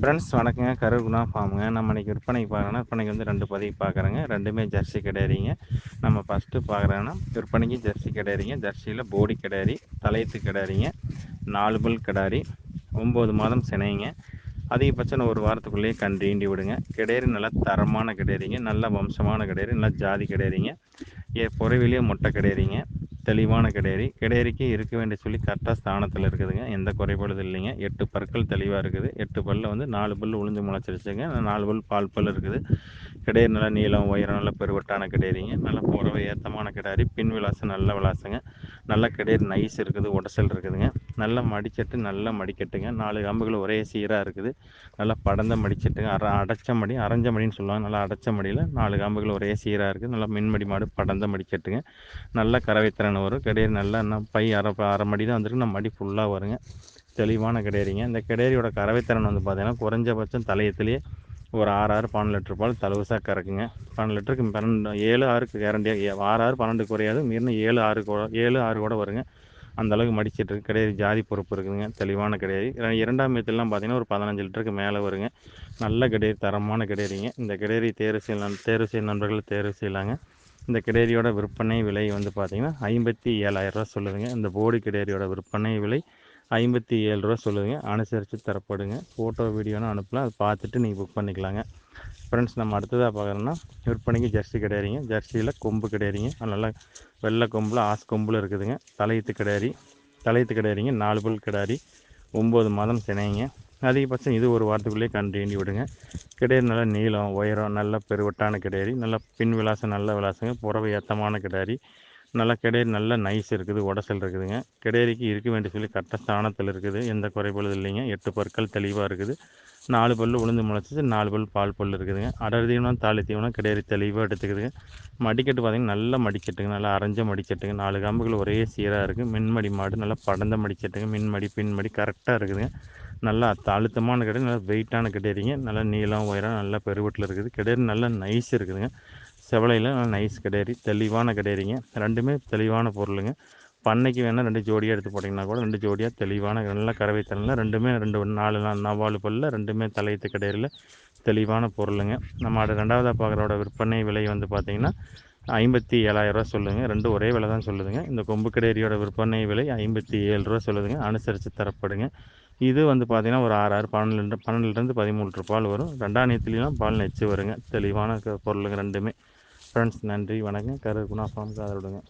Friends வணக்கங்க. கருகுணா ஃபார்முங்க. நம்ம இன்றைக்கி விற்பனைக்கு பார்க்குறோன்னா விற்பனைக்கு வந்து ரெண்டு பதிவு பார்க்குறேங்க. ரெண்டுமே ஜெர்சி கிடையாதுங்க. நம்ம ஃபஸ்ட்டு பார்க்குறோன்னா விற்பனைக்கு ஜெர்சி கிடையாதுங்க. ஜெர்சியில் போடி கிடாரி தலையத்து கிடையாதுங்க. நாலு பல் கிடாரி ஒம்பது மாதம் சினைங்க. அதிகபட்சம் ஒரு வாரத்துக்குள்ளேயே கண்டீண்டி விடுங்க. கிடையாது நல்லா தரமான கிடையாதுங்க. நல்ல வம்சமான கிடையாது. நல்லா ஜாதி கிடையாதுங்க. ஏ புறவிலேயே முட்டை கிடையாதுங்க. தெளிவான கிடையறி கிடையறிக்கு இருக்க வேண்டிய சொல்லி கரெக்டாக ஸ்தானத்தில் இருக்குதுங்க. எந்த குறைபாடும் இல்லைங்க. எட்டு பற்கள் தெளிவாக இருக்குது. எட்டு பல்லில் வந்து நாலு பல் உளுந்து முளைச்சிருச்சுங்க. நாலு பல் பால் பல் இருக்குது. கிடையறி நல்லா நீளம் உயரம் நல்லா பெருவட்டான கிடையறிங்க. நல்லா புறவை ஏத்தமான கிடாரி பின் விலாசம் நல்ல விலாசங்க. நல்ல கிடையாது நைஸ் இருக்குது உடசல் இருக்குதுங்க. நல்ல மடிச்சட்டு நல்ல மடிக்கட்டுங்க. நாலு கம்புகள் ஒரே சீராக இருக்குது. நல்லா படந்த மடிச்சட்டுங்க. அரை அடைச்ச மடி அரைஞ்ச மடின்னு சொல்லுவாங்க. நல்லா அடைச்ச மடியில் நாலு கம்புகள் ஒரே சீராக இருக்குது. நல்லா மின்மடி மாடு படந்த மடிச்சட்டுங்க நல்ல கறவைத்திறன் வரும். கிடையாது நல்லா என்ன பை அரை அரை மடி தான் வந்துருக்கு. நம்ம மடி ஃபுல்லாக வருங்க. தெளிவான கிடையாதுங்க இந்த கிடையாரியோட கறவைத்திறன் வந்து பார்த்திங்கன்னா குறைஞ்சபட்சம் தலையத்துலேயே ஒரு ஆறு ஆறு பன்னெண்டு லிட்டர் பால் தலவுசாக கறக்குங்க. பன்னெண்டு லிட்டருக்கு பன்னெண்டு ஏழு ஆறுக்கு கேரண்டியாக ஆறு ஆறு பன்னெண்டு குறையாது. மீறின ஏழு ஆறு கூட ஏழு ஆறு கூட வருங்க. அந்த அளவுக்கு மடிச்சிட்டு இருக்கு. கிடையாது. ஜாதி பொறுப்பு இருக்குதுங்க. தெளிவான கிடையாது. இரண்டாம் மீத்தெல்லாம் பார்த்தீங்கன்னா ஒரு பதினஞ்சு லிட்டருக்கு மேலே வருங்க. நல்ல கிடையாது தரமான கிடையாதுங்க இந்த கிடையாது தேர்வு செய்ய தேர்வு செய்ய நண்பர்கள் தேர்வு செய்யலாங்க. இந்த கிடேரியோட விற்பனை விலை வந்து பார்த்திங்கன்னா ஐம்பத்தி ஏழாயிரரூவா சொல்லுதுங்க. இந்த போடி கிடேரியோட விற்பனை விலை ஐம்பத்தி ஏழு ரூபா சொல்லுதுங்க. அனுசரித்து தரப்படுங்க. ஃபோட்டோ வீடியோன்னு அனுப்பலாம். அதை பார்த்துட்டு நீங்கள் புக் பண்ணிக்கலாங்க. ஃப்ரெண்ட்ஸ் நம்ம அடுத்ததாக பார்க்குறோன்னா விற்பனைக்கு ஜெர்சி கிடையாதுங்க. ஜெர்சியில் கொம்பு கிடையாதுங்க. நல்லா வெள்ளை கொம்பில் ஆஸ் கொம்பில் இருக்குதுங்க. தலையத்து கிடாரி தலையத்து கிடாரிங்க நாலு பல் கிடாரி ஒம்பது மாதம் சினைங்க. அதிகபட்சம் இது ஒரு வாரத்துக்குள்ளேயே கண்டு விடுங்க. கிடையாது நல்ல நீளம் உயரம் நல்ல பெருவட்டான கிடேரி நல்ல பின் விலாசம் நல்ல விலாசங்க. புறவை ஏத்தமான கிடாரி நல்லா கிடையாது நல்ல நைஸ் இருக்குது உடசல் இருக்குதுங்க. கிடையறிக்கு இருக்க வேண்டிய சொல்லி கரெக்டாக ஸ்தானத்தில் இருக்குது. எந்த குறைபாடு இல்லைங்க. எட்டு பற்கள் தெளிவாக இருக்குது. நாலு பல் உளுந்து முளைச்சிச்சு. நாலு பல் பால் பல் இருக்குதுங்க. அடர் தீவனம் தாலி தீவனம் கிடையாது தெளிவாக எடுத்துக்குதுங்க. மடிக்கட்டு பார்த்திங்கன்னா நல்லா மடிக்கட்டுங்க. நல்லா அரைஞ்ச மடிக்கட்டுங்க. நாலு காம்புகள் ஒரே சீராக இருக்குது மின்மடி மாடு நல்லா படந்த மடிக்கட்டுங்க. மின்மடி பின்மடி கரெக்டாக இருக்குதுங்க. நல்லா அழுத்தமான கிடையாது நல்லா வெயிட்டான கிடையாதுங்க நல்லா நீளம் உயரம் நல்லா பெருவட்டில் இருக்குது. கிடையாது நல்லா நைஸ் இருக்குதுங்க. செவலையில் நல்லா நைஸ் கடையறி தெளிவான கடையறிங்க. ரெண்டுமே தெளிவான பொருளுங்க. பண்ணைக்கு வேணால் ரெண்டு ஜோடியாக எடுத்து போட்டிங்கன்னா கூட ரெண்டு ஜோடியாக தெளிவான நல்ல கறவை தரல ரெண்டுமே ரெண்டு நாலு நாள் நவாலு பல்ல ரெண்டுமே தலையத்து கடையில் தெளிவான பொருளுங்க. நம்ம அதை ரெண்டாவதாக பார்க்குறோட விற்பனை விலை வந்து பார்த்திங்கன்னா ஐம்பத்தி ஏழாயிரரூவா சொல்லுங்கள் ரெண்டு ஒரே விலை தான் சொல்லுதுங்க. இந்த கொம்பு கடையரியோட விற்பனை விலை ஐம்பத்தி ஏழு ரூபா சொல்லுதுங்க. அனுசரித்து தரப்படுங்க. இது வந்து பார்த்திங்கன்னா ஒரு ஆறு ஆறு பன்னெண்டு பன்னெண்டுலேருந்து பதிமூணு பால் வரும். ரெண்டாம் நேரத்துலாம் பால் நெச்சு வருங்க. தெளிவான பொருளுங்க ரெண்டுமே. ஃப்ரெண்ட்ஸ் நன்றி வணக்கம். கரு குணா ஃபார்முக்கு அதை விடுங்க